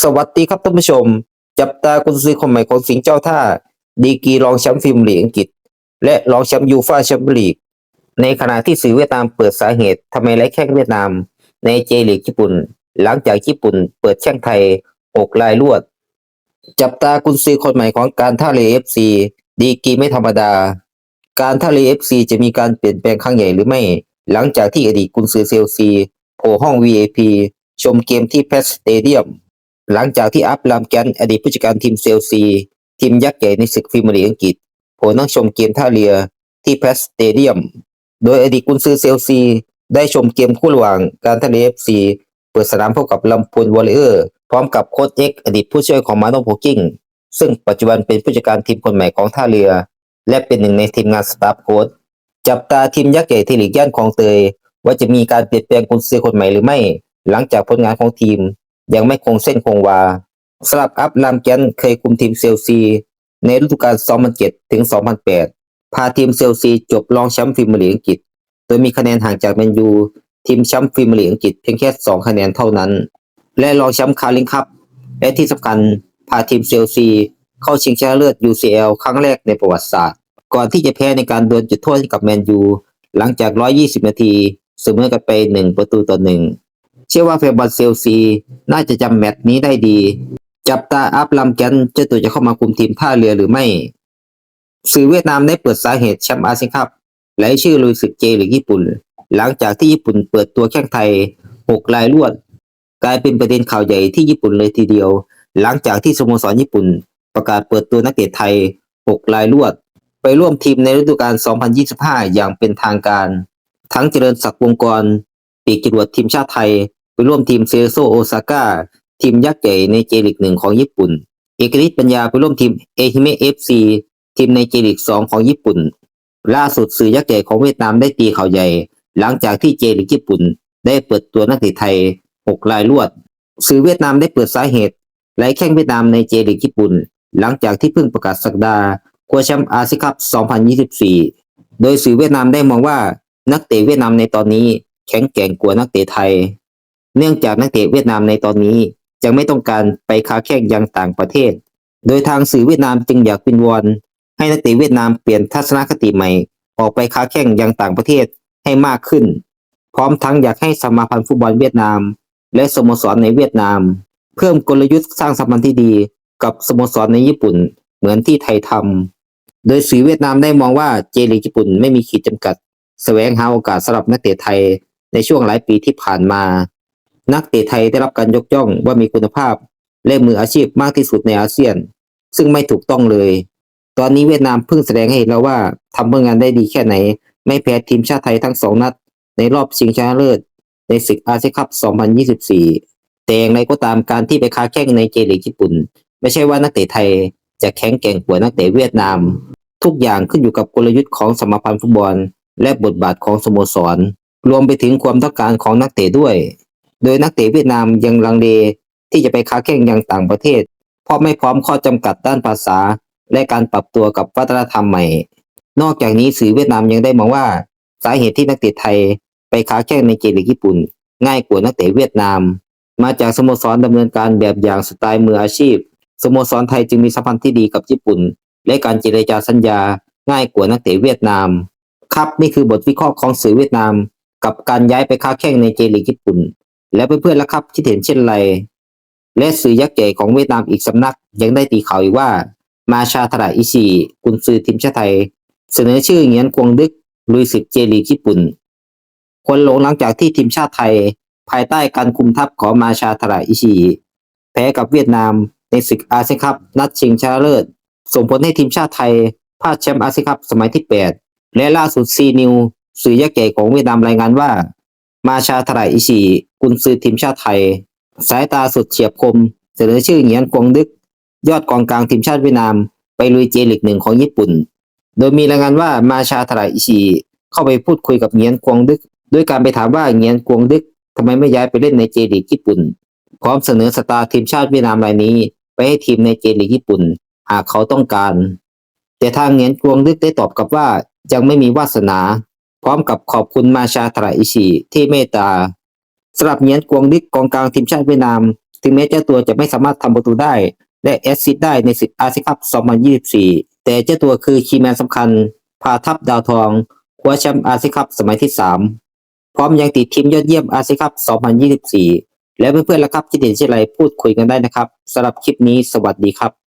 สวัสดีครับท่านผู้ชม จับตากุนซือคนใหม่ของสิงห์เจ้าท่า ดีกีรองแชมป์ฟิล์มลีกอังกฤษ และรองแชมป์ยูฟ่าแชมเปี้ยนลีก ในขณะที่สื่อเวียดนามเปิดสาเหตุทำไมไร้แข้งเวียดนาม ในเจลีกญี่ปุ่น หลังจากญี่ปุ่นเปิดแข้งไทยหกลายรวด จับตากุนซือคนใหม่ของการท่าเรือเอฟซีดีกีไม่ธรรมดา การท่าเรือเอฟซีจะมีการเปลี่ยนแปลงครั้งใหญ่หรือไม่ หลังจากที่อดีตกุนซือเซลซีโผล่ห้อง VIP ชมเกมที่แพสสเตเดียม หลังจากที่อัพลามแกนอดีตผู้จัดการทีมเซลซีทีมยักษ์ใหญ่ในศึกพรีเมียร์ลีอังกฤษโผล่นั่งชมเกมท่าเรือที่แพสสเตเดียม โดยอดีตกุนซือเซลซี ได้ชมเกมคู่ระหว่างการท่าเรือเอฟซีเปิดสนามพบกับลำพูนวอลเลอร์พร้อมกับโค้ชเอ็กอดีตผู้ช่วยของมาโนโพกิ้งซึ่งปัจจุบันเป็นผู้จัดการทีมคนใหม่ของท่าเรือ และเป็นหนึ่งในทีมงานสตาฟโค้ชจับตาทีมยักษ์ใหญ่ที่หลีกย่านคลองเตย ว่าจะมีการเปลี่ยนแปลงกุนซือคนใหม่หรือไม่ หลังจากผลงานของทีม ยังไม่คงเส้นคงวาสลับอัพลามแกนเคยคุมทีมเซลซี ในฤดูกาล 2007 ถึง 2008 พาทีมเซลซีจบรองแชมป์พรีเมียร์ลีกอังกฤษ โดยมีคะแนนห่างจากแมนยู ทีมแชมป์พรีเมียร์ลีกอังกฤษเพียงแค่ 2 คะแนนเท่านั้น และรองแชมป์คาริงคัพและที่สำคัญพาทีมเซลซีเข้าชิงชนะเลิศ UCL ครั้งแรกในประวัติศาสตร์ ก่อนที่จะแพ้ในการดวลจุดโทษกับแมนยู หลังจาก 120 นาทีเสมอกันไป 1 ประตูต่อ1 เชื่อว่าแฟนบอลเซลซีน่าจะจำแมตช์นี้ได้ดี จับตาอัพลำแกนเจ้าตัวจะเข้ามาคุมทีมท่าเรือหรือไม่ สื่อเวียดนามได้เปิดสาเหตุแชมป์อาเซียนคัพและชื่อลุยศึกเจลีกญี่ปุ่น หลังจากที่ญี่ปุ่นเปิดตัวแข้งไทย6รายรวด กลายเป็นประเด็นข่าวใหญ่ที่ญี่ปุ่นเลยทีเดียว หลังจากที่สโมสรญี่ปุ่น ประกาศเปิดตัวนักเตะไทย6รายรวด ไปร่วมทีมในฤดูกาล 2025 อย่างเป็นทางการ ทั้งเจริญศักดิ์วงกรปีกจรวดทีมชาติไทย ไปร่วมทีมเซโซโอซาก้าทีมยักษ์ใหญ่ในเจลิกหนึ่งของญี่ปุ่น เอกฤทธิ์ปัญญาไปร่วมทีมเอฮิเมเอฟซีทีมในเจลิกสองของญี่ปุ่น ล่าสุดสื่อยักษ์ใหญ่ของเวียดนามได้ตีข่าวใหญ่ หลังจากที่เจลิกญี่ปุ่น ได้เปิดตัวนักเตะไทย6รายรวด สื่อเวียดนามได้เปิดสาเหตุไล่แข้งเวียดนามในเจลิกญี่ปุ่น หลังจากที่เพิ่งประกาศสักดาคว้าแชมป์อาเซียนคัพ 2024 โดยสื่อเวียดนามได้มองว่านักเตะเวียดนามในตอนนี้แข็งแกร่งกว่านักเตะไทย เนื่องจากนักเตะเวียดนามในตอนนี้ยังไม่ต้องการไปค้าแข่งยังต่างประเทศ โดยทางสื่อเวียดนามจึงอยากวินวอนให้นักเตะเวียดนามเปลี่ยนทัศนคติใหม่ ออกไปค้าแข่งยังต่างประเทศให้มากขึ้น พร้อมทั้งอยากให้สมาพันธ์ฟุตบอลเวียดนาม และสโมสรในเวียดนาม เพิ่มกลยุทธ์สร้างสัมพันธ์ที่ดี กับสโมสรในญี่ปุ่น เหมือนที่ไทยทำโดยสื่อเวียดนามได้มองว่าเจลีกญี่ปุ่นไม่มีขีดจำกัด แสวงหาโอกาสสำหรับนักเตะไทยในช่วงหลายปีที่ผ่านมา นักเตะไทยได้รับการยกย่องว่ามีคุณภาพ และมืออาชีพมากที่สุดในอาเซียน ซึ่งไม่ถูกต้องเลย ตอนนี้เวียดนามเพิ่งแสดงให้เห็นแล้วว่าทำผลงานได้ดีแค่ไหน ไม่แพ้ทีมชาติไทยทั้งสองนัด ในรอบชิงชนะเลิศ ในศึกอาเซียนคัพ 2024 แต่อย่างไรก็ตามการที่ไปค้าแข่งในเจลีกญี่ปุ่น ไม่ใช่ว่านักเตะไทยจะแข็งแกร่งกว่านักเตะเวียดนาม ทุกอย่างขึ้นอยู่กับกลยุทธ์ของสมาพันธ์ฟุตบอล และบทบาทของสโมสร รวมไปถึงความต้องการของนักเตะด้วย โดยนักเตะเวียดนามยังลังเลที่จะไปค้าแข่งยังต่างประเทศ เพราะไม่พร้อมข้อจำกัดด้านภาษา และการปรับตัวกับวัฒนธรรมใหม่ นอกจากนี้สื่อเวียดนามยังได้มองว่า สาเหตุที่นักเตะไทยไปค้าแข่งในเจลีกญี่ปุ่น ง่ายกว่านักเตะเวียดนาม มาจากสโมสรดำเนินการแบบอย่างสไตล์มืออาชีพสโมสรไทยจึงมีสัมพันธ์ที่ดีกับญี่ปุ่น และการเจรจาสัญญาง่ายกว่านักเตะเวียดนาม ครับนี่คือบทวิเคราะห์ของสื่อเวียดนาม กับการย้ายไปค้าแข่งในเจลีกญี่ปุ่น และเพื่อนๆล่ะครับคิดเห็นเช่นไร และสื่อยักษ์ใหญ่ของเวียดนามอีกสำนัก ยังได้ตีข่าวอีกว่า มาชาทราอิชิกุนซือทีมชาติไทย เสนอชื่อเงียนกวงดึกลุยศึกเจลีกญี่ปุ่น คนหลงหลังจากที่ทีมชาติไทย ภายใต้การคุมทัพของมาชาทราอิชิแพ้กับเวียดนามในศึกอาเซียนคัพนัดชิงชนะเลิศ ส่งผลให้ทีมชาติไทยพลาดแชมป์อาเซียนคัพสมัยที่ 8 และล่าสุดซีนิวสื่อยักษ์ใหญ่ของเวียดนามรายงานว่า มาชาทรายอิชิกุนซือทีมชาติไทย สายตาสุดเฉียบคม เสนอชื่อเหงียนกวงดึก ยอดกองกลางทีมชาติเวียดนาม ไปลุยเจลิกหนึ่งของญี่ปุ่น โดยมีรายงานว่ามาชาทรายอิชิเข้าไปพูดคุยกับเหงียนกวงดึก ด้วยการไปถามว่าเหงียนกวงดึกทำไมไม่ย้ายไปเล่นในเจลิกญี่ปุ่น พร้อมเสนอสตาร์ทีมชาติเวียดนามรายนี้ ไปให้ทีมในเจลิกญี่ปุ่น หากเขาต้องการ แต่ทางเหงียนกวงดึกได้ตอบกลับว่ายังไม่มีวาสนา พร้อมกับขอบคุณมาชาทราอิชิที่เมตตาสำหรับเหงียนกวงดิกกองกลางทีมชาติเวียดนาม ถึงแม้เจ้าตัวจะไม่สามารถทำประตูได้ และแอสซิสได้ในศึกอาเซียนคัพ 2024 แต่เจ้าตัวคือคีย์แมนสำคัญ พาทัพดาวทองคว้าแชมป์อาเซียนคัพสมัยที่ 3 พร้อมยังติดทีมยอดเยี่ยมอาเซียนคัพ 2024 และเพื่อนๆละครับที่เด่นเช่นไรพูดคุยกันได้นะครับสำหรับคลิปนี้สวัสดีครับ